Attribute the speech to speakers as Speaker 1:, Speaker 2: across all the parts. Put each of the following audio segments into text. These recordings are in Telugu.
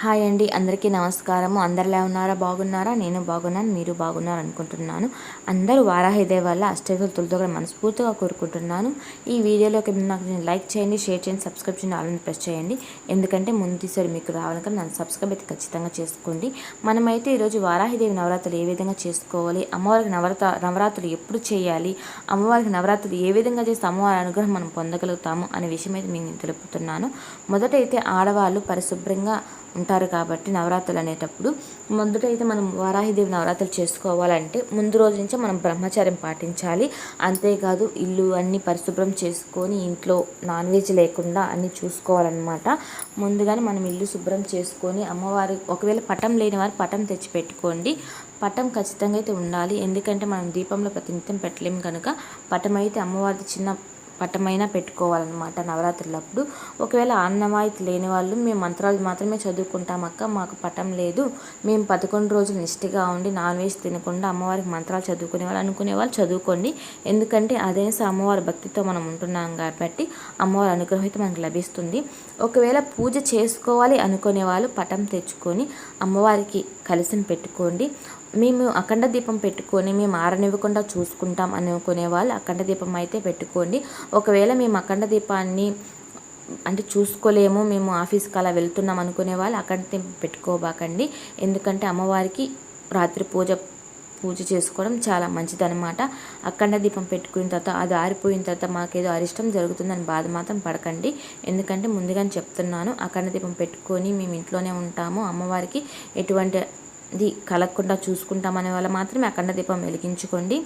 Speaker 1: హాయ్ అండి అందరికీ నమస్కారము. అందరిలా ఉన్నారా? బాగున్నారా? నేను బాగున్నాను మీరు బాగున్నారు అనుకుంటున్నాను. అందరూ వారాహిదే వల్ల అష్టవిధులు తొలిదొగ మనస్ఫూర్తిగా కోరుకుంటున్నాను. ఈ వీడియోలోకి నాకు లైక్ చేయండి షేర్ చేయండి సబ్స్క్రైబ్ చేయండి ఆల్రెడీ ప్రెస్ చేయండి. ఎందుకంటే ముందు తీసారి మీకు రావాలి కానీ నన్ను సబ్స్క్రైబ్ అయితే ఖచ్చితంగా చేసుకోండి. మనమైతే ఈరోజు వారాహిదేవి నవరాత్రులు ఏ విధంగా చేసుకోవాలి అమ్మవారికి నవరాత్ర నవరాత్రులు ఎప్పుడు చేయాలి అమ్మవారికి నవరాత్రులు ఏ విధంగా చేస్తే అమ్మవారి అనుగ్రహం మనం పొందగలుగుతాము అనే విషయం అయితే నేను తెలుపుతున్నాను. మొదటైతే ఆడవాళ్ళు పరిశుభ్రంగా ఉంటారు కాబట్టి నవరాత్రులు అనేటప్పుడు ముందుటైతే అయితే మనం వారాహిదేవి నవరాత్రులు చేసుకోవాలంటే ముందు రోజు నుంచే మనం బ్రహ్మచర్యం పాటించాలి. అంతేకాదు ఇల్లు అన్నీ పరిశుభ్రం చేసుకొని ఇంట్లో నాన్ వెజ్ లేకుండా అన్నీ చూసుకోవాలన్నమాట. ముందుగానే మనం ఇల్లు శుభ్రం చేసుకొని అమ్మవారి ఒకవేళ పటం లేని వారు పటం తెచ్చి పెట్టుకోండి పటం ఖచ్చితంగా అయితే ఉండాలి. ఎందుకంటే మనం దీపంలో ప్రతినిత్యం పెట్టలేము కనుక పటం అయితే అమ్మవారిది చిన్న పటమైన పెట్టుకోవాలన్నమాట నవరాత్రులప్పుడు. ఒకవేళ ఆన్నవాయితీ లేని వాళ్ళు మేము మంత్రాలు మాత్రమే చదువుకుంటాం అక్క మాకు పటం లేదు. మేము పదకొండు రోజులు నిష్ఠగా ఉండి నాన్ వెజ్ తినకుండా అమ్మవారికి మంత్రాలు చదువుకునే వాళ్ళు అనుకునే వాళ్ళు చదువుకోండి. ఎందుకంటే అదే అమ్మవారి భక్తితో మనం ఉంటున్నాం కాబట్టి అమ్మవారి అనుగ్రహం అయితే మనకు లభిస్తుంది. ఒకవేళ పూజ చేసుకోవాలి అనుకునే వాళ్ళు పటం తెచ్చుకొని అమ్మవారికి కలిసిని పెట్టుకోండి. మేము అఖండ దీపం పెట్టుకొని మేము ఆరనివ్వకుండా చూసుకుంటాం అనుకునే వాళ్ళు అఖండ దీపం అయితే పెట్టుకోండి. ఒకవేళ మేము అఖండ దీపాన్ని అంటే చూసుకోలేము మేము ఆఫీస్కి అలా వెళ్తున్నాం అనుకునే వాళ్ళు అఖండ దీపం పెట్టుకోబాకండి. ఎందుకంటే అమ్మవారికి రాత్రి పూజ పూజ చేసుకోవడం చాలా మంచిదనమాట అఖండ దీపం పెట్టుకున్న తర్వాత అది ఆరిపోయిన తర్వాత మాకేదో అరిష్టం జరుగుతుందని బాధ మాత్రం పడకండి. ఎందుకంటే ముందుగానే చెప్తున్నాను అఖండ దీపం పెట్టుకొని మేము ఇంట్లోనే ఉంటాము. అమ్మవారికి ఎటువంటి ఇది కలగకుండా చూసుకుంటామనే వాళ్ళు మాత్రమే అఖండ దీపం వెలిగించుకోండి.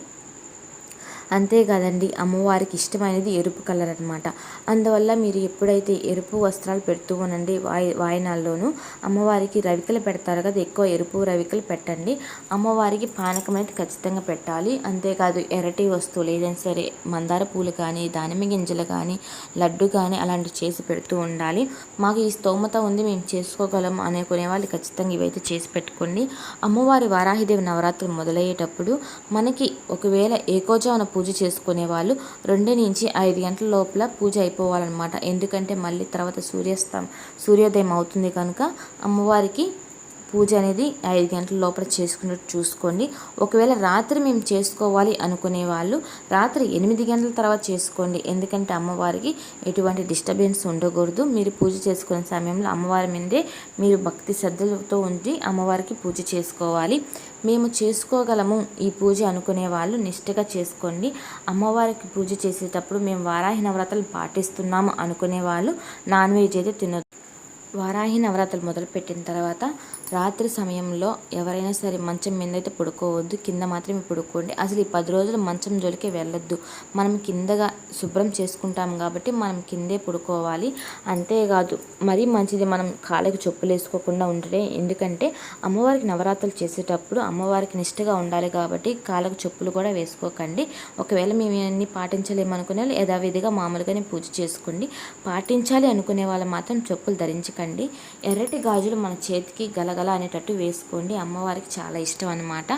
Speaker 1: అంతేకాదండి అమ్మవారికి ఇష్టమైనది ఎరుపు కలర్ అనమాట అందువల్ల మీరు ఎప్పుడైతే ఎరుపు వస్త్రాలు పెడుతూ ఉనండి వాయి వాయనాల్లోనూ అమ్మవారికి రవికలు పెడతారు కదా ఎక్కువ ఎరుపు రవికలు పెట్టండి. అమ్మవారికి పానకం అయితే ఖచ్చితంగా పెట్టాలి. అంతేకాదు ఎరటి వస్తువులు ఏదైనా సరే మందార పూలు కానీ దానిమ్మ గింజలు కానీ లడ్డు కానీ అలాంటివి చేసి పెడుతూ ఉండాలి. మాకు ఈ స్తోమత ఉంది మేము చేసుకోగలం అనుకునే వాళ్ళు ఖచ్చితంగా ఇవైతే చేసి పెట్టుకోండి. అమ్మవారి వారాహిదేవి నవరాత్రులు మొదలయ్యేటప్పుడు మనకి ఒకవేళ ఏకోజాన పూజ పూజ చేసుకునే వాళ్ళు రెండు నుంచి ఐదు గంటల లోపల పూజ అయిపోవాలన్నమాట. ఎందుకంటే మళ్ళీ తర్వాత సూర్యాస్తం సూర్యోదయం అవుతుంది కనుక అమ్మవారికి పూజ అనేది ఐదు గంటల లోపల చేసుకున్నట్టు చూసుకోండి. ఒకవేళ రాత్రి మేము చేసుకోవాలి అనుకునే వాళ్ళు రాత్రి ఎనిమిది గంటల తర్వాత చేసుకోండి. ఎందుకంటే అమ్మవారికి ఎటువంటి డిస్టర్బెన్స్ ఉండకూడదు. మీరు పూజ చేసుకునే సమయంలో అమ్మవారి మీదే మీరు భక్తి శ్రద్ధలతో ఉండి అమ్మవారికి పూజ చేసుకోవాలి. మేము చేసుకోగలము ఈ పూజ అనుకునే వాళ్ళు నిష్ఠగా చేసుకోండి. అమ్మవారికి పూజ చేసేటప్పుడు మేము వారాహి నవరాత్రులు పాటిస్తున్నాము అనుకునే వాళ్ళు నాన్ వెజ్ అయితే తినదు వారాహి నవరాత్రులు మొదలుపెట్టిన తర్వాత రాత్రి సమయంలో ఎవరైనా సరే మంచం మీద అయితే పడుకోవద్దు కింద మాత్రమే పడుకోండి. అసలు ఈ పది రోజులు మంచం జోలికి వెళ్ళొద్దు. మనం కిందగా శుభ్రం చేసుకుంటాం కాబట్టి మనం కిందే పడుకోవాలి. అంతేకాదు మరీ మంచిది మనం కాళ్ళకి చెప్పులు వేసుకోకుండా ఉంటే ఎందుకంటే అమ్మవారికి నవరాత్రులు చేసేటప్పుడు అమ్మవారికి నిష్టగా ఉండాలి కాబట్టి కాళ్ళకు చెప్పులు కూడా వేసుకోకండి. ఒకవేళ మేము ఇవన్నీ పాటించలేమనుకునే వాళ్ళు యథావిధిగా మామూలుగానే పూజ చేసుకోండి. పాటించాలి అనుకునే వాళ్ళు మాత్రం చెప్పులు ధరించకండి. ఎర్రటి గాజులు మన చేతికి గలగ గల అనేటట్టు వేసుకోండి. అమ్మవారికి చాలా ఇష్టం అనమాట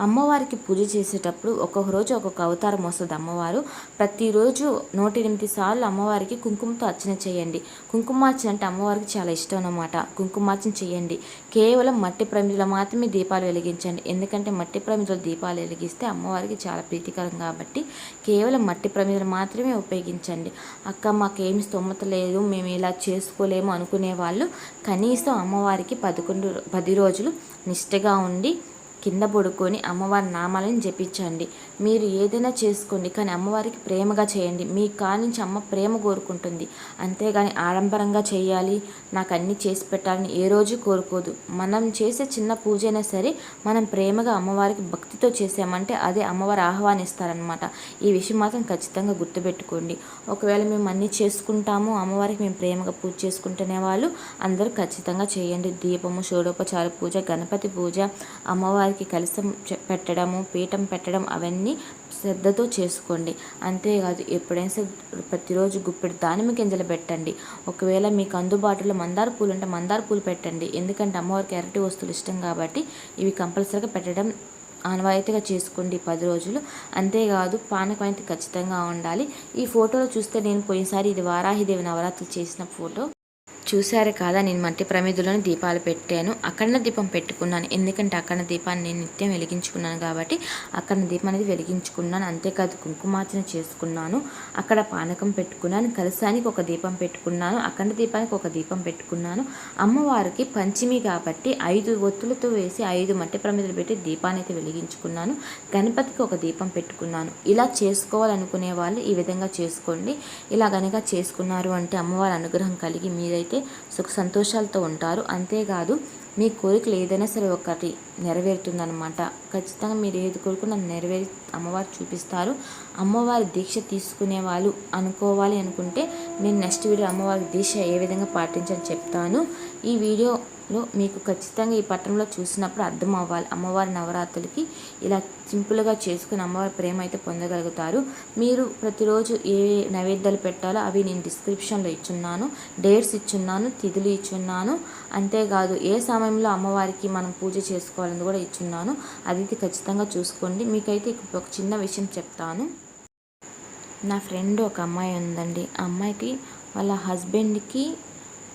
Speaker 1: అమ్మవారికి పూజ చేసేటప్పుడు ఒక్కొక్క రోజు ఒక్కొక్క అవతారం వస్తుంది అమ్మవారు. ప్రతిరోజు నూట ఎనిమిది సార్లు అమ్మవారికి కుంకుమతో అర్చన చేయండి. కుంకుమార్చన అంటే అమ్మవారికి చాలా ఇష్టం అనమాట కుంకుమార్చన చేయండి. కేవలం మట్టి ప్రమిదలో మాత్రమే దీపాలు వెలిగించండి. ఎందుకంటే మట్టి ప్రమిదలు దీపాలు వెలిగిస్తే అమ్మవారికి చాలా ప్రీతికరం కాబట్టి కేవలం మట్టి ప్రమిదలు మాత్రమే ఉపయోగించండి. అక్క మాకేమి స్తోమత లేదు మేము ఇలా చేసుకోలేము అనుకునే వాళ్ళు కనీసం అమ్మవారికి పదకొండు పది రోజులు నిష్ఠగా ఉండి కింద పడుకొని అమ్మవారి నామాలను జపించండి. మీరు ఏదైనా చేసుకోండి కానీ అమ్మవారికి ప్రేమగా చేయండి. మీ కాడ నుంచి అమ్మ ప్రేమ కోరుకుంటుంది. అంతేగాని ఆడంబరంగా చేయాలి. నాకు అన్నీ చేసి పెట్టాలని ఏ రోజు కోరుకోదు. మనం చేసే చిన్న పూజ అయినా సరే మనం ప్రేమగా అమ్మవారికి భక్తితో చేసామంటే అదే అమ్మవారు ఆహ్వానిస్తారనమాట ఈ విషయం మాత్రం ఖచ్చితంగా గుర్తుపెట్టుకోండి. ఒకవేళ మేము అన్నీ చేసుకుంటాము అమ్మవారికి మేము ప్రేమగా పూజ చేసుకుంటునే వాళ్ళు అందరూ ఖచ్చితంగా చేయండి. దీపము షోడోపచార పూజ గణపతి పూజ అమ్మవారి వారికి కలసం పెట్టడము పీఠం పెట్టడం అవన్నీ శ్రద్ధతో చేసుకోండి. అంతేకాదు ఎప్పుడైనా సరే ప్రతిరోజు గుప్పెడు దానిమ్మ గింజలు పెట్టండి. ఒకవేళ మీకు అందుబాటులో మందార పూలు ఉంటే మందార పూలు పెట్టండి. ఎందుకంటే అమ్మవారికి ఎరటి వస్తువులు ఇష్టం కాబట్టి ఇవి కంపల్సరీగా పెట్టడం ఆనవాయితీగా చేసుకోండి పది రోజులు. అంతేకాదు పానకం అయితే ఖచ్చితంగా ఉండాలి. ఈ ఫోటోలో చూస్తే నేను పోయినసారి ఇది వారాహిదేవి నవరాత్రులు చేసిన ఫోటో. చూశారు కాదా నేను మట్టి ప్రమిదిలోని దీపాలు పెట్టాను. అక్కడ దీపం పెట్టుకున్నాను. ఎందుకంటే అక్కడ దీపాన్ని నేను నిత్యం వెలిగించుకున్నాను కాబట్టి అక్కడ దీపం అనేది వెలిగించుకున్నాను. అంతేకాదు కుంకుమార్చన చేసుకున్నాను. అక్కడ పానకం పెట్టుకున్నాను. కలసానికి ఒక దీపం పెట్టుకున్నాను. అక్కడ దీపానికి ఒక దీపం పెట్టుకున్నాను. అమ్మవారికి పంచమి కాబట్టి ఐదు ఒత్తులతో వేసి ఐదు మట్టి ప్రమిదలు పెట్టి దీపాన్ని అయితే వెలిగించుకున్నాను. గణపతికి ఒక దీపం పెట్టుకున్నాను. ఇలా చేసుకోవాలనుకునే వాళ్ళు ఈ విధంగా చేసుకోండి. ఇలా కనుక చేసుకున్నారు అంటే అమ్మవారి అనుగ్రహం కలిగి మీరైతే సుఖ సంతోషాలతో ఉంటారు. అంతేకాదు మీ కోరికలు ఏదైనా సరే ఒకటి నెరవేరుతుందనమాట ఖచ్చితంగా మీరు ఏది కోరుకున్నా నెరవేరి అమ్మవారు చూపిస్తారు. అమ్మవారి దీక్ష తీసుకునే వాళ్ళు అనుకోవాలి అనుకుంటే నేను నెక్స్ట్ వీడియో అమ్మవారి దీక్ష ఏ విధంగా పాటించాలని చెప్తాను. ఈ వీడియో లో మీకు ఖచ్చితంగా ఈ పట్టణంలో చూసినప్పుడు అర్థం అవ్వాలి అమ్మవారి నవరాత్రులకి ఇలా సింపుల్గా చేసుకుని అమ్మవారి ప్రేమ అయితే పొందగలుగుతారు. మీరు ప్రతిరోజు ఏ నైవేద్యాలు పెట్టాలో అవి నేను డిస్క్రిప్షన్లో ఇచ్చున్నాను డేట్స్ ఇచ్చున్నాను తిథులు ఇచ్చున్నాను. అంతేకాదు ఏ సమయంలో అమ్మవారికి మనం పూజ చేసుకోవాలని కూడా ఇచ్చున్నాను. అది ఖచ్చితంగా చూసుకోండి. మీకైతే ఒక చిన్న విషయం చెప్తాను. నా ఫ్రెండ్ ఒక అమ్మాయి ఉందండి. ఆ అమ్మాయికి వాళ్ళ హస్బెండ్కి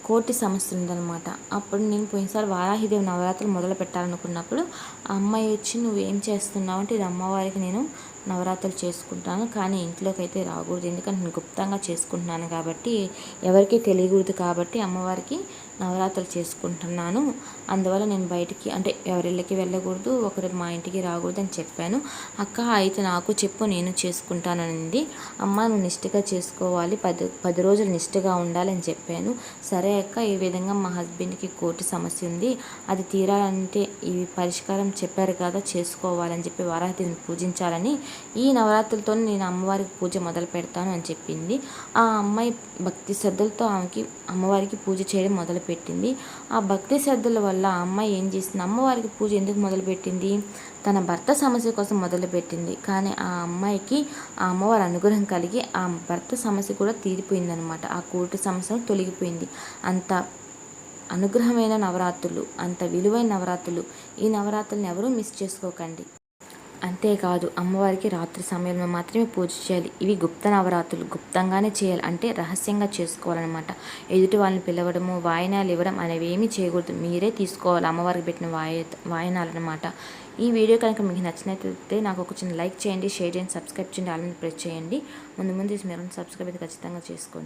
Speaker 1: కోటి సమస్య ఉందనమాట అప్పుడు నేను పోయినసారి వారాహిదేవి నవరాత్రులు మొదలు పెట్టాలనుకున్నప్పుడు ఆ అమ్మాయి వచ్చి నువ్వేం చేస్తున్నావు? అంటే ఇది అమ్మవారికి నేను నవరాత్రులు చేసుకుంటాను కానీ ఇంట్లోకి అయితే రాకూడదు. ఎందుకంటే నేను గుప్తంగా చేసుకుంటున్నాను కాబట్టి ఎవరికీ తెలియకూడదు కాబట్టి అమ్మవారికి నవరాత్రులు చేసుకుంటున్నాను. అందువల్ల నేను బయటికి అంటే ఎవరిళ్ళకి వెళ్ళకూడదు ఒకరు మా ఇంటికి రాకూడదు అని చెప్పాను. అక్క అయితే నాకు చెప్పు నేను చేసుకుంటాననింది. అమ్మ నువ్వు నిష్ఠగా చేసుకోవాలి పది పది రోజులు నిష్ఠగా ఉండాలని చెప్పాను. సరే అక్క ఈ విధంగా మా హస్బెండ్కి కోర్టు సమస్య ఉంది. అది తీరాలంటే ఇవి పరిష్కారం చెప్పారు కదా చేసుకోవాలని చెప్పి వారాహతిని పూజించాలని. ఈ నవరాత్రులతో నేను అమ్మవారికి పూజ మొదలు పెడతాను అని చెప్పింది. ఆ అమ్మాయి భక్తి శ్రద్ధలతో ఆమెకి అమ్మవారికి పూజ చేయడం మొదలు మొదలుపెట్టింది. ఆ భక్తి శ్రద్ధల వల్ల ఆ అమ్మాయి ఏం చేసింది? అమ్మవారికి పూజ ఎందుకు మొదలుపెట్టింది? తన భర్త సమస్య కోసం మొదలుపెట్టింది. కానీ ఆ అమ్మాయికి ఆ అమ్మవారి అనుగ్రహం కలిగి ఆ భర్త సమస్య కూడా తీరిపోయిందనమాట ఆ కోటి సమస్య తొలగిపోయింది. అంత అనుగ్రహమైన నవరాత్రులు అంత విలువైన నవరాత్రులు ఈ నవరాత్రులను ఎవరూ మిస్ చేసుకోకండి. అంతేకాదు అమ్మవారికి రాత్రి సమయంలో మాత్రమే పూజ చేయాలి. ఇవి గుప్త నవరాత్రులు. గుప్తంగానే చేయాలి అంటే రహస్యంగా చేసుకోవాలన్నమాట. ఎదుటి వాళ్ళని పిలవడము వాయనాలు ఇవ్వడం అనేవి ఏమీ చేయకూడదు. మీరే తీసుకోవాలి అమ్మవారికి పెట్టిన వాయ వాయనాలు అనమాట ఈ వీడియో కనుక మీకు నచ్చినట్లయితే నాకు ఒక చిన్న లైక్ చేయండి షేర్ చేయండి సబ్స్క్రైబ్ చేయండి అలానే ప్రెస్ చేయండి. ముందు ముందు మీరు సబ్స్క్రైబ్ అయితే ఖచ్చితంగా చేసుకోండి.